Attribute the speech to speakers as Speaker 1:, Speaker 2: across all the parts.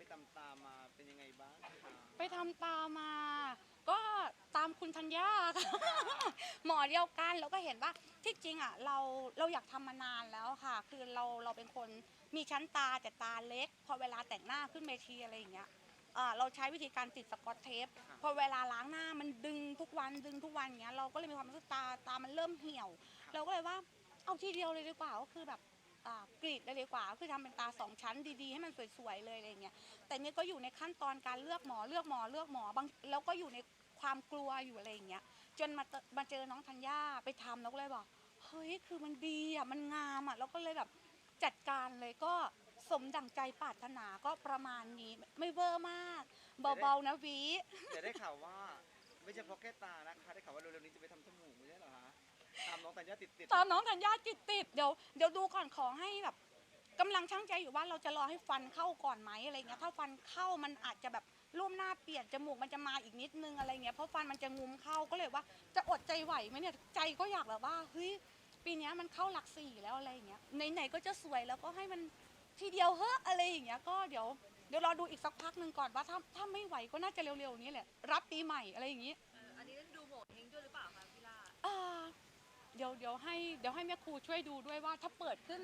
Speaker 1: ไปตามตามๆมาเป็นยังไงบ้างคะ
Speaker 2: ไปทำตามมา ก็ตามคุณธัญญาค่ะ หมอเดียวกันแล้วก็เห็นว่าที่จริงอะเราเราอยากทำมานานแล้วค่ะ คือเราเราเป็นคนมีชั้นตาแต่ตาเล็ก พอเวลาแต่งหน้าขึ้นเวทีอะไรอย่างเงี้ยอ่าเราใช้วิธีการติดสกอตเทป พอเวลาล้างหน้ามันดึงทุกวันดึงทุกวันเงี้ยเราก็เลยมีความรู้สึกตาตามันเริ่มเหี่ยว เราก็เลยว่าเอาทีเดียวเลยดีกว่าก็คือแบบอ่า กรีดเลยดีกว่า คือทำเป็นตาสองชั้นดีๆ ให้มันสวยๆเลยอะไรเงี้ยแต่เนี่ยก็อยู่ในขั้นตอนการเลือกหมอเลือกหมอเลือกหมอบางแล้วก็อยู่ในความกลัวอยู่อะไรอย่างเงี้ยจนมาเจอมาเจอน้องธัญญาไปทำแล้วก็เลยบอกเฮ้ยคือมันดีอะมันงามอะแล้วก็เลยแบบจัดการเลยก็สมดังใจปรารถนาก็ประมาณนี้ไม่เวอร์มาก เบาๆนะวี
Speaker 1: แต่ได้ข่าวว่าไม่ใช่เพราะแค่ตานะคะได้ข่าวว่าเร็วๆนี้จะไปทำ ตามน้องตัญญาติดติดๆ
Speaker 2: ตามน้องธัญญาติดติดๆเดี๋ยวเดี๋ยวดูก่อนขอให้แบบกำลังช่างใจอยู่ว่าเราจะรอให้ฟันเข้าก่อนไหมอะไรเงี้ยถ้าฟันเข้ามันอาจจะแบบรูปหน้าเปลี่ยนจมูกมันจะมาอีกนิดนึงอะไรเงี้ยเพราะฟันมันจะงุมเข้าก็เลยว่า จะอดใจไหวไหมเนี่ยใจก็อยากแบบว่าเฮ้ยปีเนี้ยมันเข้าหลักสี่แล้วอะไรอย่างเงี้ยไหนๆก็จะสวยแล้วก็ให้มันทีเดียวเฮ้อะอะไรอย่างเงี้ยก็เดี๋ยวเดี๋ยวรอดูอีกสักพักหนึ่งก่อนว่าถ้าถ้าไม่ไหวก็น่าจะเร็วๆนี้แหละรับปีใหม่อะไรอย่างงี้
Speaker 3: เอออันนี้ดูโหมดเฮงด้วยหรือเปล่าคะพี่ล่า
Speaker 2: อ่า เดี๋ยวเดี๋ยวให้เดี๋ยวให้แม่ครูช่วยดูด้วยว่าถ้าเปิดขึ้น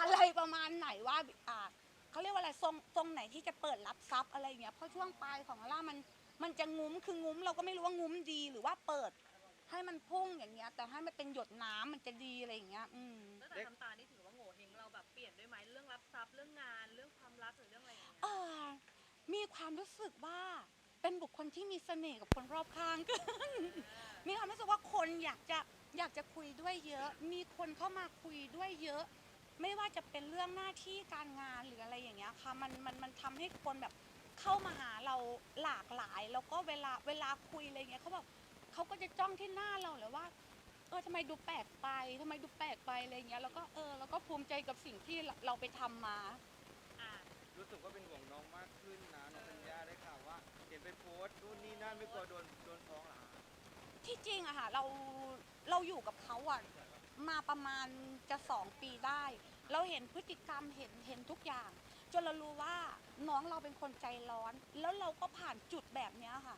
Speaker 2: อะไรประมาณไหนว่าอ่าเขาเรียกว่าอะไรทรงทรงไหนที่จะเปิดรับทรัพย์อะไรอย่างเงี้ยเพราะช่วงปลายของล่ามันมันจะงุ้มคืองุ้มเราก็ไม่รู้ว่างุ้มดีหรือว่าเปิด ให้มันพุ่งอย่างเงี้ย แต่ให้มันเป็นหยดน้ำมันจะดีอะไรอย่างเงี้ย อืม
Speaker 3: ตั้งแต่ทำตานี่ถือว่าโหมดเฮงเราแบบเปลี่ยนด้วยไหมเรื่องรับทรัพย์เรื่องงานเรื่องความรักหรือเรื่องอะไรอย่างเงี้ย
Speaker 2: เอ่อมีความรู้สึกว่าเป็น บุคคลที่มีเสน่ห์กับคนรอบข้างมีความรู้สึกว่าคนอยากจะอยากจะคุยด้วยเยอะ มีคนเข้ามาคุยด้วยเยอะ ไม่ว่าจะเป็นเรื่องหน้าที่การงานหรืออะไรอย่างเงี้ยค่ะ มันมันมันทำให้คนแบบเข้ามาหาเราหลากหลาย แล้วก็เวลาเวลาคุยอะไรเงี้ยเขาแบบเขาก็จะจ้องที่หน้าเราเลยว่าเออทำไมดูแปลกไปทำไมดูแปลกไปอะไรเงี้ย แล้วก็เออแล้วก็ภูมิใจกับสิ่งที่เราเราไปทำมา
Speaker 3: อ่า
Speaker 1: รู้สึกว่าเป็นห่วงน้องมาก นู่นนี่นั่นไม่กลัวโดนโดนฟ้องเหรอ
Speaker 2: ที่จริงอะค่ะเราเราอยู่กับเขาอะมาประมาณจะสองปีได้ เราเห็นพฤติกรรมเห็นเห็นทุกอย่าง จนเรารู้ว่าน้องเราเป็นคนใจร้อน แล้วเราก็ผ่านจุดแบบเนี้ยค่ะ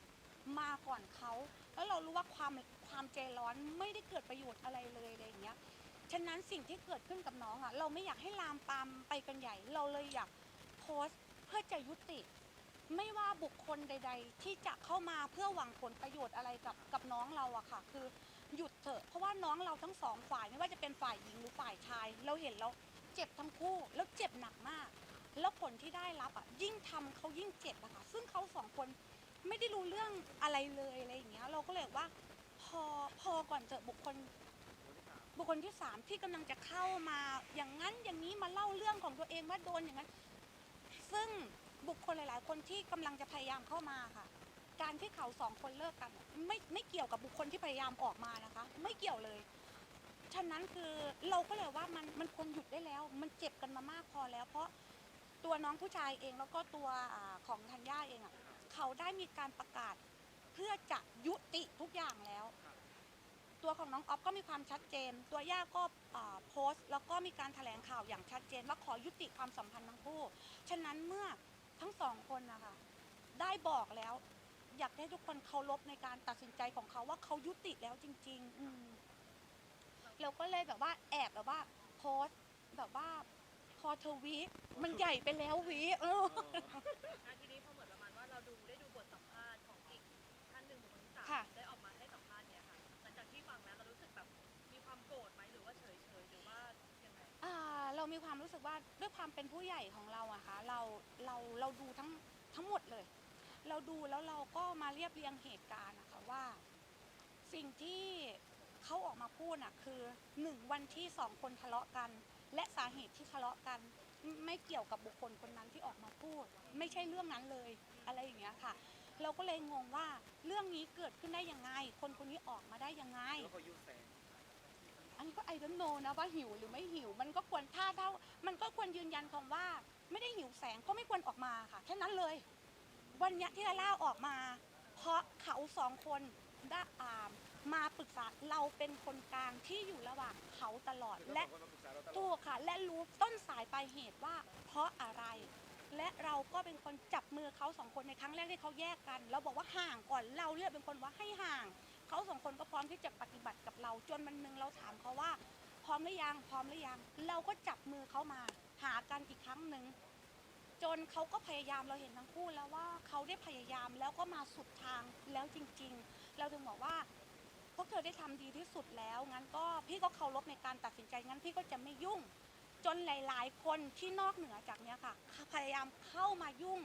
Speaker 2: มาก่อนเขาแล้วเรารู้ว่าความความใจร้อนไม่ได้เกิดประโยชน์อะไรเลยอะไรอย่างเงี้ยฉะนั้นสิ่งที่เกิดขึ้นกับน้องอะเราไม่อยากให้ลามปามไปกันใหญ่ เราเลยอยากโพสต์เพื่อจะยุติ ไม่ว่าบุคคลใด ๆ ที่จะเข้ามาเพื่อหวังผลประโยชน์อะไรกับกับน้องเราอะค่ะ คือหยุดเถอะเพราะว่าน้องเราทั้งสองฝ่ายไม่ว่าจะเป็นฝ่ายหญิงหรือฝ่ายชาย เราเห็นแล้วเจ็บทั้งคู่แล้วเจ็บหนักมาก แล้วผลที่ได้รับอะยิ่งทำเขายิ่งเจ็บอะค่ะซึ่งเขาสองคนไม่ได้รู้เรื่องอะไรเลยอะไรอย่างเงี้ยเราก็เลยว่าพอพอก่อนเถอบุคคลบุคคลที่สามที่กำลังจะเข้ามาอย่างนั้นอย่างนี้มาเล่าเรื่องของตัวเองว่าโดนอย่างนั้น ซึ่งบุคคลหลาย ๆ คนที่กำลังจะพยายามเข้ามาค่ะ การที่เขาสองคนเลิกกัน ไม่ไม่เกี่ยวกับบุคคลที่พยายามออกมานะคะ ไม่เกี่ยวเลย ฉะนั้นคือเราก็เลยว่ามันมันควรหยุดได้แล้ว มันเจ็บกันมามากพอแล้ว เพราะตัวน้องผู้ชายเองแล้วก็ตัวอของธัญญาเองอะเขาได้มีการประกาศ เพื่อจะยุติทุกอย่างแล้ว ตัวของน้องออฟก็มีความชัดเจน ตัวย่าก็อ่าโพสต์ แล้วก็มีการแถลงข่าวอย่างชัดเจนว่าขอยุติความสัมพันธ์ทั้งคู่ ฉะนั้นเมื่อทั้งสองคนนะคะได้บอกแล้ว อยากให้ทุกคนเคารพในการตัดสินใจของเขาว่าเขายุติแล้วจริงๆอืมเราก็เลยแบบว่าแอบแบบว่าโพสต์แบบว่าพอเธอวิมันใหญ่ไปแล้ววิเออ
Speaker 3: อะทีนี้พอเหมือนประมาณว่าเราดูได้ดูบทสัมภาษณ์ของอีกท่านหนึ่งบุคคลที่สาม
Speaker 2: ค่ะ
Speaker 3: มีความรู้
Speaker 2: สึกว่าด้วยความเป็นผู้ใหญ่ของเราอะคะเราเราเราดูทั้งทั้งหมดเลย เราดูแล้วเราก็มาเรียบเรียงเหตุการณ์นะคะว่า สิ่งที่เขาออกมาพูดอะคือหนึ่งวันที่สองคนทะเลาะกัน และสาเหตุที่ทะเลาะกันไม่เกี่ยวกับบุคคลคนนั้นที่ออกมาพูด ไม่ใช่เรื่องนั้นเลยอะไรอย่างเงี้ยค่ะ เราก็เลยงงว่าเรื่องนี้เกิดขึ้นได้ยังไง คนคนนี้ออกมาได้ยังไง
Speaker 1: แล้วเขายุแสง
Speaker 2: อันนี้ก็ไอ o n t โนนะว่าหิวหรือไม่หิว มันก็ควรถ้าเท่า มันก็ควรยืนยันคำว่า ไม่ได้หิวแสงก็ไม่ควรออกมาค่ะ แค่นั้นเลย วันเนี้ยที่ลาล่าออกมา เพราะเขาสองคนได้อามมาปรึกษาเราเป็นคนกลางที่อยู่ระหว่างเขาตลอดและ
Speaker 1: คนมาปรึกษาเราตล
Speaker 2: ถู
Speaker 1: อด
Speaker 2: กค่ะ และรู้ต้นสายปลายเหตุว่า เพราะอะไร และเราก็เป็นคนจับมือเขาสองคนในครั้งแรกที่เขาแยกกัน เราบอกว่าห่างก่อนเราเลือกเป็นคนว่าให้ห่าง เขาสองคนก็พร้อมที่จะปฏิบัติกับเราจนวันหนึ่งเราถามเขาว่า พร้อมหรือยังพร้อมหรือยังเราก็จับมือเขามาหากันอีกครั้งหนึ่งจนเขาก็พยายามเราเห็นทั้งคู่แล้วว่าเขาได้พยายามแล้วก็มาสุดทางแล้วจริง ๆ เราถึงบอกว่าพวกเธอได้ทำดีที่สุดแล้วงั้นก็พี่ก็เคารพในการตัดสินใจงั้นพี่ก็จะไม่ยุ่ง จนหลาย ๆ คนที่นอกเหนือจากเนี้ยค่ะ พยายามเข้ามายุ่ง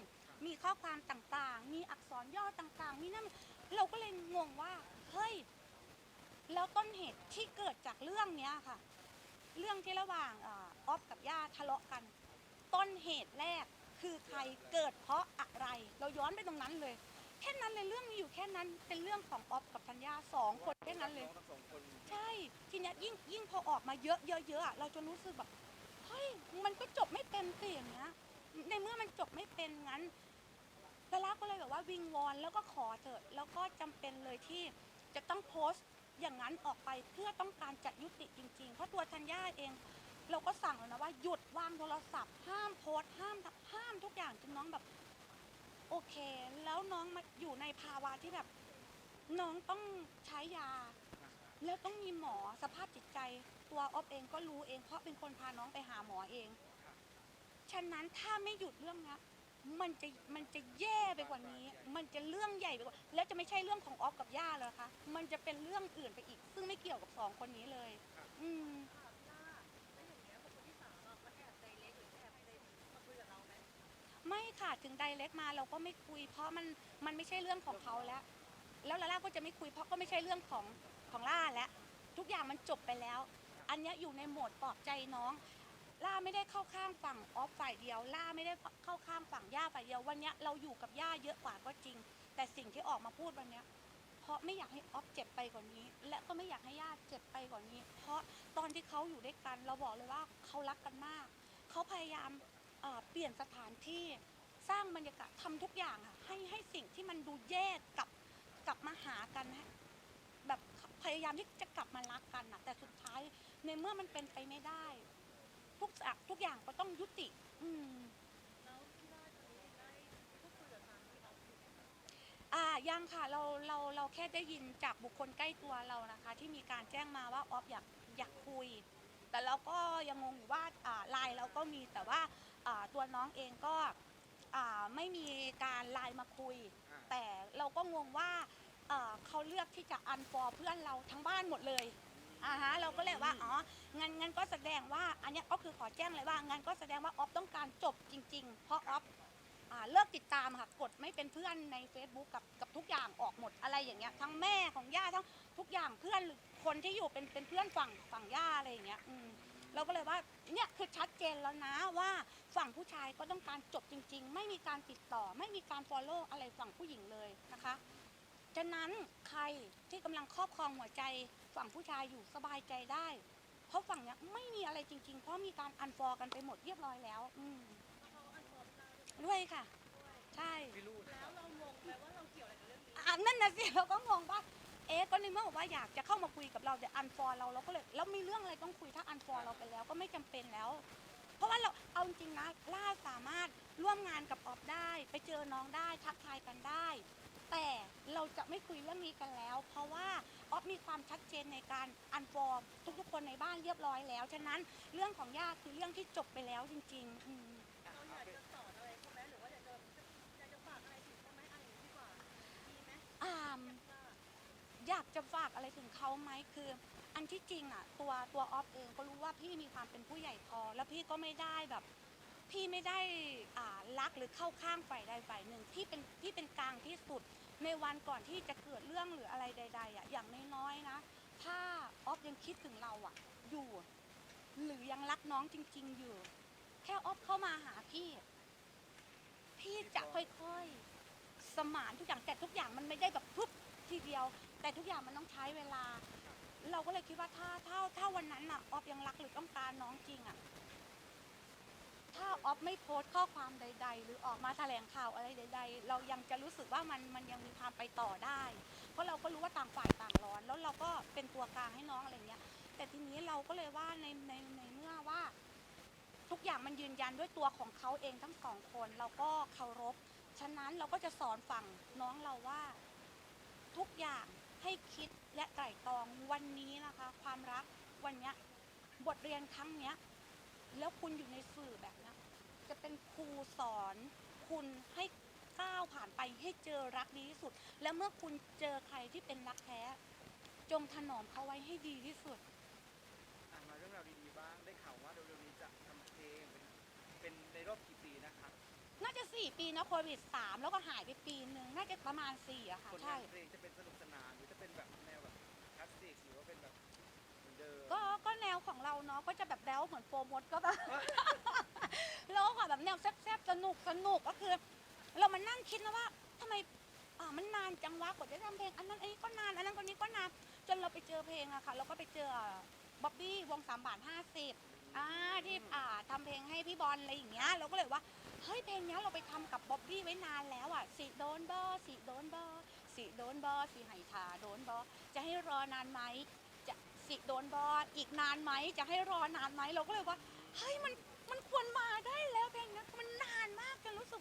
Speaker 2: มีข้อความต่างๆ มีอักษรย่อต่างๆ มีนั่น เราก็เลยงงว่าเฮ้ยแล้วต้นเหตุที่เกิดจากเรื่องเนี้ยค่ะ เรื่องที่ระหว่างอาออฟกับย่าทะเลาะกัน ต้นเหตุแรกคือใครเกิดเพราะอะไร เราย้อนไปตรงนั้นเลย แค่นั้นเลยเรื่องมีอยู่แค่นั้นเป็นเรื่องของออฟกับธัญญาสองคนแค่นั้นเลย
Speaker 1: สองคน
Speaker 2: ใช่ทีเนี้ยยิ่งยิ่งพอออกมาเยอะเยอะเยอะเราจะรู้สึกแบบเฮ้ยมันก็จบไม่เป็นสิอย่างเงี้ย ว่าวิงวอนแล้วก็ขอเถอะแล้วก็จำเป็นเลยที่จะต้องโพสต์อย่างนั้นออกไปเพื่อต้องการจะยุติจริง ๆ เพราะตัวธัญญาเอง เราก็สั่งแล้วนะว่าหยุดวางโทรศัพท์ ห้ามโพสต์ห้ามห้ามทุกอย่างจนน้องแบบโอเค แล้วน้องมาอยู่ในภาวะที่แบบน้องต้องใช้ยา แล้วต้องมีหมอสภาพจิตใจ ตัวออฟเองก็รู้เอง เพราะเป็นคนพาน้องไปหาหมอเอง ฉะนั้นถ้าไม่หยุดเรื่องนี้ มันจะมันจะแย่ไปกว่านี้ มันจะเรื่องใหญ่ไปกว่า แล้วจะไม่ใช่เรื่องของออฟกับย่าเลยคะ มันจะเป็นเรื่องอื่นไปอีก ซึ่งไม่เกี่ยวกับสองคนนี้เลย อืม
Speaker 3: ไม่
Speaker 2: ค่ะถึงไดเล็กมาเราก็ไม่คุย เพราะมันมันไม่ใช่เรื่องของเขาแล้ว แล้วลาล่าก็จะไม่คุยเพราะก็ไม่ใช่เรื่องของของล่าแล้วทุกอย่างมันจบไปแล้ว อันนี้อยู่ในโหมดปลอบใจน้อง ล่าไม่ได้เข้าข้างฝั่งออฟฝ่ายเดียว ล่าไม่ได้เข้าข้างฝั่งย่าฝ่ายเดียว วันเนี้ยเราอยู่กับย่าเยอะกว่าก็จริง แต่สิ่งที่ออกมาพูดวันเนี้ยเพราะไม่อยากให้ออฟเจ็บไปกว่านี้ และก็ไม่อยากให้ย่าเจ็บไปกว่านี้ เพราะตอนที่เขาอยู่ด้วยกัน เราบอกเลยว่าเขารักกันมาก เขาพยายามเอ่อเปลี่ยนสถานที่สร้างบรรยากาศทำทุกอย่างค่ะให้ให้สิ่งที่มันดูแย่กลับกลับมาหากันให้แบบพยายามที่จะกลับมารักกันนะแต่สุดท้ายในเมื่อมันเป็นไปไม่ได้ ทุกอย่างทุกอย่างก็ต้องยุติ อืม
Speaker 3: แล้วพี่ล่าตอนนี้ได้พูดคุยกับทางพี่ออฟอยู่ไหมคะ
Speaker 2: อ่ายังค่ะเราเราเราแค่ได้ยินจากบุคคลใกล้ตัวเรานะคะ ที่มีการแจ้งมาว่าออฟอยากอยากคุย แต่เราก็ยังงงอยู่ว่าอ่าไลน์เราก็มีแต่ว่าอ่าตัวน้องเองก็อ่าไม่มีการไลน์มาคุย
Speaker 1: อ่า
Speaker 2: แต่เราก็งงว่าเอ่อเขาเลือกที่จะอันฟอร์เพื่อนเราทั้งบ้านหมดเลย อ่าฮะเราก็เลยว่าอ๋องั้นงั้นก็แสดงว่าอันเนี้ยก็คือขอแจ้งเลยว่างั้นก็แสดงว่าออฟต้องการจบจริง ๆ เพราะออฟอ่าเลิกติดตามค่ะกดไม่เป็นเพื่อนใน Facebook กับกับทุกอย่างออกหมดอะไรอย่างเงี้ยทั้งแม่ของย่าทั้งทุกอย่างเพื่อนหรือคนที่อยู่เป็นเป็นเพื่อนฝั่งฝั่งย่าอะไรอย่างเงี้ยอืมเราก็เลยว่าเนี่ยคือชัดเจนแล้วนะว่าฝั่งผู้ชายก็ต้องการจบจริง ๆ ไม่มีการติดต่อ ไม่มีการ follow อะไรฝั่งผู้หญิงเลยนะคะ นั้นใครที่กำลังครอบครองหัวใจฝั่งผู้ชายอยู่สบายใจได้ เพราะฝั่งเนี้ยไม่มีอะไรจริง ๆ เพราะมีการอันฟอร์กันไปหมดเรียบร้อยแล้ว อืม
Speaker 3: เขาอันฟอร์พี่ล่าด้วย
Speaker 2: ด้วยค่ะ
Speaker 3: ด้วย
Speaker 2: ใช่
Speaker 1: พี่ลูก
Speaker 3: แล้วเรางงไหมว่าเราเกี่ยวอะไรกับเรื่องนี้
Speaker 2: อะนั่นนะสิเราก็งงว่า เอ๊ะก็ในเมื่อบอกว่าอยากจะเข้ามาคุยกับเราแต่อันฟอร์เราเราก็เลยแล้วมีเรื่องอะไรต้องคุยถ้าอันฟอร์เราไปแล้วก็ไม่จำเป็นแล้ว เพราะว่าเราเอาจริงๆนะล่าสามารถร่วมงานกับออฟได้ ไปเจอน้องได้ทักทายกันได้แต่เราจะ ไม่คุยเรื่องนี้กันแล้ว เพราะว่าออฟมีความชัดเจนในการอันฟอร์ทุกๆคนในบ้านเรียบร้อยแล้ว ฉะนั้นเรื่องของย่าคือเรื่องที่จบไปแล้วจริงๆอืม
Speaker 3: เราอยากจะสอนอะไรเขาไหมหรือว่าอยากจะอยากจะฝากอะไรถึงเขาไหมอะไรอย่างนี้ดีกว่ามีไหม
Speaker 2: อ่าม
Speaker 3: ว่า
Speaker 2: อยากจะฝากอะไรถึงเขาไหมคือ อันที่จริงอะ ตัวตัวออฟเองก็รู้ว่าพี่มีความเป็นผู้ใหญ่พอ แล้วพี่ก็ไม่ได้แบบ พี่ไม่ได้อ่ารักหรือเข้าข้างฝ่ายใดฝ่ายหนึ่งพี่เป็นพี่เป็นกลางที่สุด ในวันก่อนที่จะเกิดเรื่องหรืออะไรใด ๆอะอย่างน้อยๆนะ ถ้าออฟยังคิดถึงเราอะ อยู่ หรือยังรักน้องจริง ๆ อยู่ แค่ออฟเข้ามาหาพี่ พี่จะค่อยๆสมานทุกอย่างแต่ทุกอย่างมันไม่ได้แบบปุ๊บทีเดียว แต่ทุกอย่างมันต้องใช้เวลา เราก็เลยคิดว่าถ้าถ้าถ้าวันนั้นอะออฟยังรักหรือต้องการน้องจริงอะ ไม่โพสต์ข้อความใด ๆ หรือออกมาแถลงข่าวอะไรใด ๆ เรายังจะรู้สึกว่ามันมันยังมีความไปต่อได้ เพราะเราก็รู้ว่าต่างฝ่ายต่างร้อน แล้วเราก็เป็นตัวกลางให้น้องอะไรเงี้ย แต่ทีนี้เราก็เลยว่าในในในเมื่อว่า ทุกอย่างมันยืนยันด้วยตัวของเขาเองทั้งสองคน เราก็เคารพ ฉะนั้นเราก็จะสอนฝั่งน้องเราว่า ทุกอย่างให้คิดและไตร่ตรองวันนี้นะคะ ความรักวันเนี้ยบทเรียนครั้งเนี้ย แล้วคุณอยู่ในสื่อแบบเนี้ย จะเป็นครูสอนคุณให้ก้าวผ่านไปให้เจอรักดีที่สุด และเมื่อคุณเจอใครที่เป็นรักแท้ จงถนอมเขาไว้ให้ดีที่สุด
Speaker 1: อะมาเรื่องราวดีๆบ้าง ได้ข่าวว่าเร็วๆนี้จะทำเพลงเป็นเป็นในรอบกี่ปีนะคะ
Speaker 2: น่าจะสี่ปีนะโควิดสามแล้วก็หายไปปีหนึ่งน่าจะประมาณสี่อะค่ะ
Speaker 1: ผล
Speaker 2: ใช่
Speaker 1: งานเพลงจะเป็นสนุกสนานหรือจะเป็นแบบแนวแบบคลาสสิกหรือว่าเป็นแบบเหมือนเดิม
Speaker 2: ก็ก็แนวของเราเนาะก็จะแบบแบ๊วเหมือนโปรโมทก็แบบแล้ วก็แบบแนวแซ่บๆสนุกสนุกก็คือ เรามานั่งคิดนะว่าทำไมอ่ามันนานจังวะกว่าจะทำเพลง อันนั้นอันนี้ก็นานอันนั้นคนนี้ก็นานจนเราไปเจอเพลงอะค่ะเราก็ไปเจอบ๊อบบี้วงสามบาทห้าสิบอ่าที่อ่าทำเพลงให้พี่บอลอะไรอย่างเงี้ยเราก็เลยว่าเฮ้ยเพลงเนี้ยเราไปทำกับบ๊อบบี้ไว้นานแล้วอะสิโดนบอสิโดนบอสิโดนบอสิไหทาโดนบอจะให้รอนานไหมจะสิโดนบออีกนานไหมจะให้รอนานไหมเราก็เลยว่าเฮ้ยมัน มันควรมาได้แล้วเพลงเนี้ยมันนานมากจนรู้สึก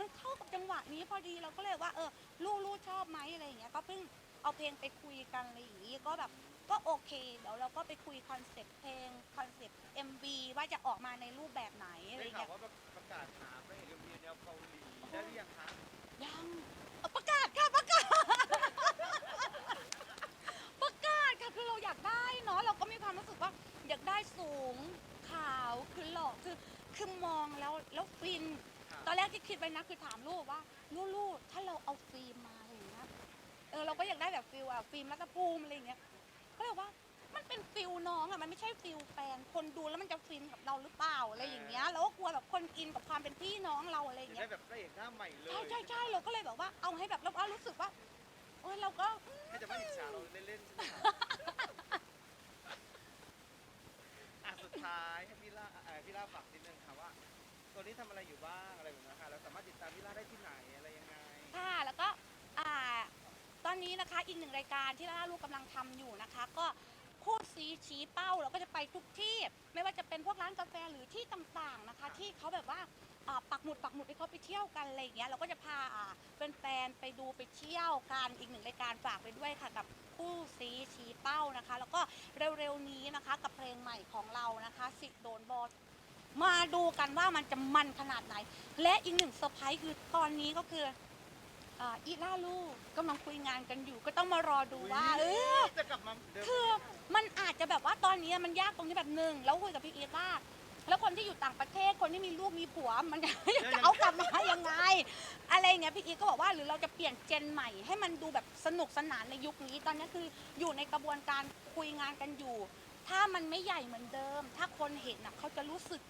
Speaker 2: มันเข้ากับจังหวะนี้พอดีเราก็เลยว่า เออลูกลูกชอบไหมอะไรอย่างเงี้ยก็เพิ่งเอาเพลงไปคุยกันอะไรอย่างงี้ก็แบบก็โอเคเดี๋ยวเราก็ไปคุยคอนเซ็ปต์เพลงคอนเซ็ปต์ MV ว่าจะออกมาในรูปแบบไหนอะไร
Speaker 1: ได้
Speaker 2: อย่าง
Speaker 1: ข่า
Speaker 2: เงี้
Speaker 1: วยว่าประกาศหาพระเอกเอ็มวีแนวเกาหลีได้หรือยังคะ
Speaker 2: ยังเอาประกาศค่ะประกาศ ประกาศค่ะคือเราอยากได้เนาะเราก็มีความรู้สึกว่าอยากได้สูงขาวคือหล่อคือคือมองแล้วแล้วฟิน
Speaker 1: ค่ะ
Speaker 2: ต อนแรกที่คิดไปนะคือถามลูกว่าลูกๆถ้าเราเอาฟิล์มมาอะไรอย่างเงี้ยเออเราก็อยากได้แบบฟิลอะฟิล์มรัตภูมิอะไรอย่างเงี้ยก็เลยว่ามันเป็นฟิลน้องอะมันไม่ใช่ฟิลแฟนคนดูแล้วมันจะฟินกับเราหรือเปล่าอะไรอย่างเงี้ยเราก็กลัวแบบคนอินกับความเป็นพี่น้องเราอะไรอย่าง
Speaker 1: จะ
Speaker 2: เงี้
Speaker 1: ได้
Speaker 2: ย
Speaker 1: แบบพระเอกหน้าใหม่เลย
Speaker 2: ใช่ใช่ใช่เราก็เลยแบบว่าเอาให้แบบเราเอารู้สึกว่าโอ้ยเราก็
Speaker 1: ให้จะไม่อิจฉาเราเล่นๆใช่ไหมคะอะสุดท้ายให้พี่ล่าเอ่อพี่ล่าฝากนิดนึงค่ะว่า ตัวนี้ทำอะไรอยู่บ้างอะไรแบบนี้ค่ะเราสามารถติดตามพี่ล่าได้ที่ไหนอะไรยังไง
Speaker 2: ค่ะแล้วก็อ่าตอนนี้นะคะอีกหนึ่งรายการที่ล่าลูกกำลังทำอยู่นะคะ ก็คู่ซีชี้เป้าเราก็จะไปทุกที่ ไม่ว่าจะเป็นพวกร้านกาแฟหรือที่ต่างๆนะคะ ที่เขาแบบว่าอ่าปักหมุดปักหมุดให้เขาไปเที่ยวกันอะไรอย่างเงี้ยเราก็จะพาอ่าแฟนๆไปดูไปเที่ยวกันอีกหนึ่งรายการฝากไปด้วยค่ะกับคู่ซีชี้เป้านะคะ แล้วก็เร็วๆนี้นะคะกับเพลงใหม่ของเรานะคะสิโดนบอ มาดูกันว่ามันจะมันขนาดไหน และอีกหนึ่งเซอร์ไพรส์คือตอนนี้ก็คืออ่าอีล่าลูกกำลังคุยงานกันอยู่ ก็ต้องมารอดูว่า เออ
Speaker 1: จะกลับมาเดิม
Speaker 2: คือมันอาจจะแบบว่าตอนนี้มันยากตรงที่แบบหนึ่งแล้วคุยกับพี่อีทว่าแล้วคนที่อยู่ต่างประเทศคนที่มีลูกมีผัวมันจะจะเอากลับมายังไง อะไรอย่างเงี้ยพี่อีทก็บอกว่าหรือเราจะเปลี่ยนเจนใหม่ ให้มันดูแบบสนุกสนานในยุคนี้ ตอนนี้คืออยู่ในกระบวนการคุยงานกันอยู่ ถ้ามันไม่ใหญ่เหมือนเดิม ถ้าคนเห็นน่ะเขาจะรู้สึก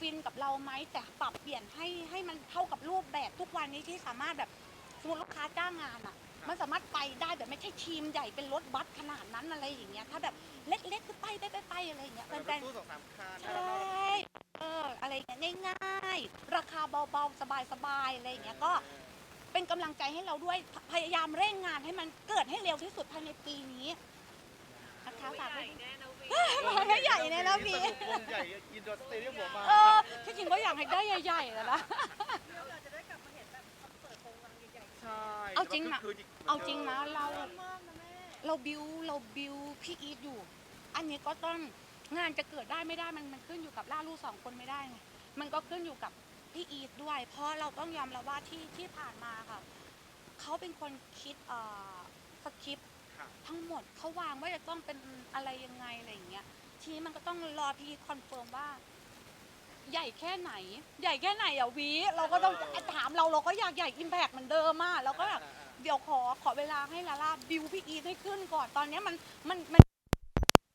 Speaker 2: ฟินกับเราไหมแต่ปรับเปลี่ยนให้ให้มันเข้ากับรูปแบบทุกวันนี้ที่สามารถแบบสมมติลูกค้าจ้างงานอะ มันสามารถไปได้แบบไม่ใช่ทีมใหญ่เป็นรถบัสขนาดนั้นอะไรอย่างเงี้ยถ้าแบบเล็กๆคือไปไปไปไปอะไรอย่างเงี้ย
Speaker 1: เออ
Speaker 2: แฟ
Speaker 1: เป็น
Speaker 2: น
Speaker 1: ตู้สองสามคัน
Speaker 2: ๆใช
Speaker 1: แล้วเรา่
Speaker 2: เอออะไรอย่างเงี้ยง่ายๆราคาเบาๆสบายๆอะไรอย่างเงี้ยก็เป็นกำลังใจให้เราด้วยพยายามเร่งงานให้มันเกิดให้เร็วที่สุดภายในปีนี้นะคะ
Speaker 3: ให
Speaker 2: ฝากไว้
Speaker 3: ญ่
Speaker 2: ด้วย
Speaker 3: แน่นะวี
Speaker 2: มันไม่ใหญ่แน่นะพี่
Speaker 1: สรุปวงใหญ่อินดอร์สเตเดียมหัวมา
Speaker 2: เออที่จริงก็อยากให้ได้ใหญ่ๆแล้วนะ
Speaker 3: เราจะได้กลับมาเห็นแบบคอนเสิร์ตโปงรังใหญ่
Speaker 1: ใช่
Speaker 2: เอาจริงนะ
Speaker 1: แต่ว่คืนก
Speaker 2: เอาจริงนะเรา
Speaker 3: ๆมากนะแม่
Speaker 2: เราบิวเราบิวพี่อีทอยู่ อันนี้ก็ต้องงานจะเกิดได้ไม่ได้มันมันขึ้นอยู่กับล่าลูกสองคนไม่ได้ไงมันก็ขึ้นอยู่กับพี่อีทด้วย เพราะเราต้องยอมรับว่าที่ที่ผ่านมาค่ะเขาเป็นคนคิดเอ่อสคริปต์
Speaker 1: ค่ะ
Speaker 2: ทั้งหมดเขาวางว่าจะต้องเป็นอะไรยังไงอะไรอย่างเงี้ยทีนี้มันก็ต้องรอพี่คอนเฟิร์มว่า ใหญ่แค่ไหน ใหญ่แค่ไหนอะวีเราก็ต้องถามเราเราก็อยากใหญ่อิมแพกเหมือนเดิมอะเราก็แบบ
Speaker 1: อ่าอ่า
Speaker 2: เดี๋ยวขอขอเวลาให้ลาล่าบิวพี่อีทให้ขึ้นก่อนตอนเนี้ยมันมันมัน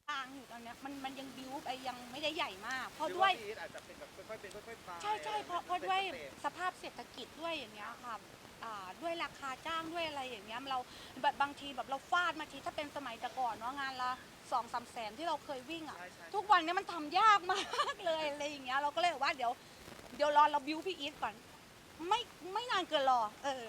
Speaker 2: กลางอยู่ตอนเนี้ยมันมันยังบิวไปยังไม่ได้ใหญ่มาก เพราะ
Speaker 1: หอ
Speaker 2: ด้วย
Speaker 1: พี่อีทอาจจะเป็นแบบ ค่อยๆเป็นค่อยๆไป
Speaker 2: ใช่ใช่เพราะเพราะด้วย
Speaker 1: เป็นสเต็ป
Speaker 2: สภาพเศรษฐกิจด้วยอย่างเงี้ยค่ะอ่าด้วยราคาจ้างด้วยอะไรอย่างเงี้ยเราแบบบางทีแบบเราฟาดมาทีถ้าเป็นสมัยแต่ก่อนเนาะงานละสองสามแสนที่เราเคยวิ่งอะ
Speaker 1: ใช่ใช่
Speaker 2: ทุกวันเนี้ยมันทำยากมากเลยอะไรอย่างเงี้ยเราก็เลยบอกว่าเดี๋ยวเดี๋ยวรอเราบิวพี่อีทก่อน ไม่ไม่นานเกินรอ เออ